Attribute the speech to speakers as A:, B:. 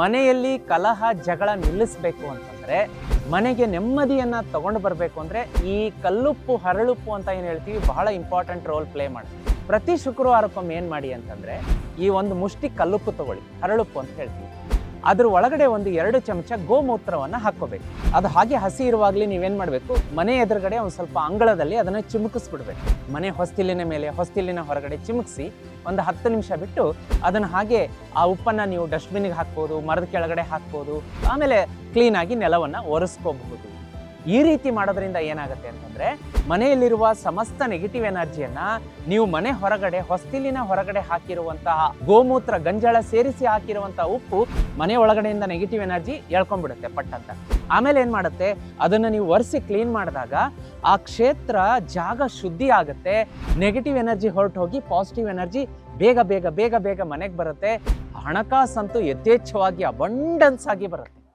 A: ಮನೆಯಲ್ಲಿ ಕಲಹ, ಜಗಳ ನಿಲ್ಲಿಸಬೇಕು ಅಂತಂದರೆ, ಮನೆಗೆ ನೆಮ್ಮದಿಯನ್ನು ತಗೊಂಡು ಬರಬೇಕು ಅಂದರೆ ಈ ಕಲ್ಲುಪ್ಪು, ಹರಳುಪ್ಪು ಅಂತ ಏನು ಹೇಳ್ತೀವಿ, ಬಹಳ ಇಂಪಾರ್ಟೆಂಟ್ ರೋಲ್ ಪ್ಲೇ ಮಾಡಿ ಪ್ರತಿ ಶುಕ್ರವಾರಕ್ಕೊಮ್ಮೆ ಏನು ಮಾಡಿ ಅಂತಂದರೆ, ಈ ಒಂದು ಮುಷ್ಟಿ ಕಲ್ಲುಪ್ಪು ತಗೊಳ್ಳಿ, ಹರಳುಪ್ಪು ಅಂತ ಹೇಳ್ತೀವಿ. ಅದ್ರ ಒಳಗಡೆ ಒಂದು ಎರಡು ಚಮಚ ಗೋಮೂತ್ರವನ್ನ ಹಾಕೋಬೇಕು ಅದು ಹಾಗೆ ಹಸಿ ಇರುವಾಗಲೇ ನೀವೇನು ಮಾಡಬೇಕು? ಮನೆ ಎದುರುಗಡೆ ಒಂದು ಸ್ವಲ್ಪ ಅಂಗಳದಲ್ಲಿ ಅದನ್ನು ಚಿಮುಕಿಸ್ಬಿಡ್ಬೇಕು. ಮನೆ ಹೊಸ್ತಿಲಿನ ಮೇಲೆ, ಹೊಸ್ತಿಲಿನ ಹೊರಗಡೆ ಚಿಮುಕಿಸಿ ಒಂದು ಹತ್ತು ನಿಮಿಷ ಬಿಟ್ಟು ಅದನ್ನು ಹಾಗೆ ಆ ಉಪ್ಪನ್ನು ನೀವು ಡಸ್ಟ್ಬಿನ್ಗೆ ಹಾಕ್ಬೋದು, ಮರದ ಕೆಳಗಡೆ ಹಾಕ್ಬೋದು, ಆಮೇಲೆ ಕ್ಲೀನಾಗಿ ನೆಲವನ್ನು ಒರೆಸ್ಕೋಬಹುದು. ಈ ರೀತಿ ಮಾಡೋದ್ರಿಂದ ಏನಾಗುತ್ತೆ ಅಂತಂದರೆ ಮನೆಯಲ್ಲಿರುವ ಸಮಸ್ತ ನೆಗೆಟಿವ್ ಎನರ್ಜಿಯನ್ನು ನೀವು ಮನೆ ಹೊರಗಡೆ, ಹೊಸ್ತಿಲಿನ ಹೊರಗಡೆ ಹಾಕಿರುವಂತಹ ಗೋಮೂತ್ರ ಗಂಜಾಳ ಸೇರಿಸಿ ಹಾಕಿರುವಂತಹ ಉಪ್ಪು ಮನೆ ಒಳಗಡೆಯಿಂದ ನೆಗೆಟಿವ್ ಎನರ್ಜಿ ಎಳ್ಕೊಂಡ್ಬಿಡುತ್ತೆ ಪಟ್ಟಂತ. ಆಮೇಲೆ ಏನು ಮಾಡುತ್ತೆ? ಅದನ್ನು ನೀವು ಒರೆಸಿ ಕ್ಲೀನ್ ಮಾಡಿದಾಗ ಆ ಕ್ಷೇತ್ರ ಜಾಗ ಶುದ್ಧಿ ಆಗುತ್ತೆ ನೆಗೆಟಿವ್ ಎನರ್ಜಿ ಹೊರಟು ಹೋಗಿ ಪಾಸಿಟಿವ್ ಎನರ್ಜಿ ಬೇಗ ಬೇಗ ಬೇಗ ಬೇಗ ಮನೆಗೆ ಬರುತ್ತೆ, ಹಣಕಾಸಂತೂ ಯಥೇಚ್ಛವಾಗಿ ಅಬಂಡನ್ಸ್ ಆಗಿ ಬರುತ್ತೆ.